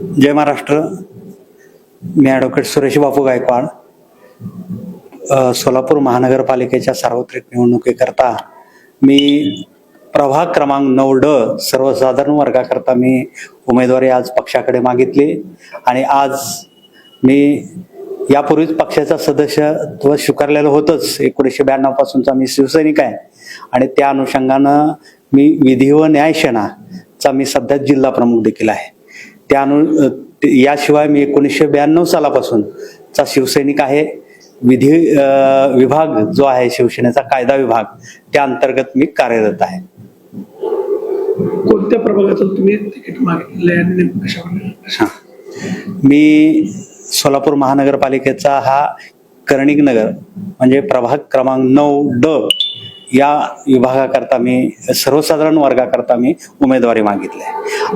जय महाराष्ट्र. मी ॲडव्होकेट सुरेश बापू गायकवाड. सोलापूर महानगरपालिकेच्या सार्वत्रिक निवडणुकीकरता मी प्रभाग क्रमांक नऊ ड सर्वसाधारण वर्गाकरता मी उमेदवारी आज पक्षाकडे मागितली आणि आज मी यापूर्वीच पक्षाचा सदस्यत्व स्वीकारलेलं होतंच. एकोणीसशे ब्याण्णवपासूनचा मी शिवसैनिक आहे आणि त्या अनुषंगानं मी विधी व न्यायसेनाचा मी सध्या जिल्हा प्रमुख देखील आहे. त्या अनु अ, ते- याशिवाय मी एकोणीसशे ब्याण्णव सालापासूनचा शिवसैनिक आहे. विधी विभाग जो आहे शिवसेनेचा कायदा विभाग त्या अंतर्गत मी कार्यरत आहे. कोणत्या प्रभागातून तुम्ही तिकीट मागितले हा. मी सोलापूर महानगरपालिकेचा हा कर्णिक नगर म्हणजे प्रभाग क्रमांक नऊ ड या विभागाकरता मी सर्वसाधारण वर्गाकरता मी उमेदवारी मागितली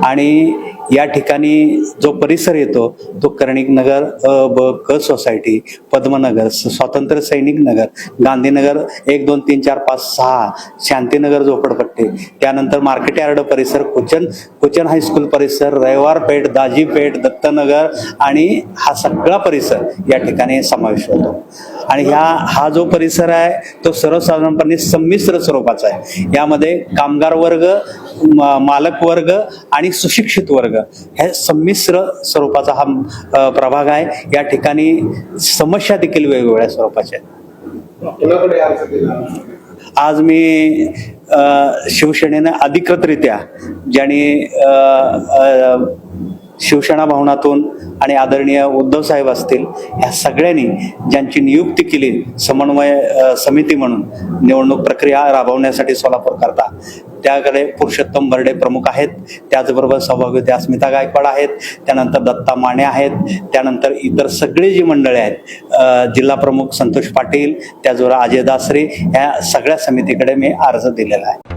आणि या ठिकाणी जो परिसर येतो तो कर्णिक नगर अ ब क सोसायटी पद्मनगर स्वातंत्र्य सैनिक नगर गांधीनगर एक दोन तीन चार पाच सहा शांतीनगर झोपडपट्टी. त्यानंतर मार्केट यार्ड परिसर कुचन कुचन हायस्कूल परिसर रविवार पेठ दाजी पेठ दत्तनगर आणि हा सगळा परिसर या ठिकाणी समावेश होतो. आणि ह्या हा जो परिसर आहे तो सर्वसाधारणपणे संमिश्र स्वरूपाचा आहे. यामध्ये कामगार वर्ग मालक वर्ग आणि सुशिक्षित वर्ग हे संमिश्र स्वरूपाचा हा प्रभाग आहे. या ठिकाणी समस्या देखील वेगवेगळ्या स्वरूपाच्या आहेत. आज मी शिवसेनेनं अधिकृतरित्या ज्यांनी शिवसेना भवनातून आणि आदरणीय उद्धव साहेब असतील ह्या सगळ्यांनी ज्यांची नियुक्ती केली समन्वय समिती म्हणून निवडणूक प्रक्रिया राबवण्यासाठी सोलापूर करता त्याकडे पुरुषोत्तम बर्डे प्रमुख आहेत. त्याचबरोबर सौभाग्यवती अस्मिता गायकवाड आहेत. त्यानंतर दत्ता माने आहेत. त्यानंतर इतर सगळी जी मंडळी आहेत जिल्हा प्रमुख संतोष पाटील त्याचबरोबर अजय दासरे ह्या सगळ्या समितीकडे मी अर्ज दिलेला आहे.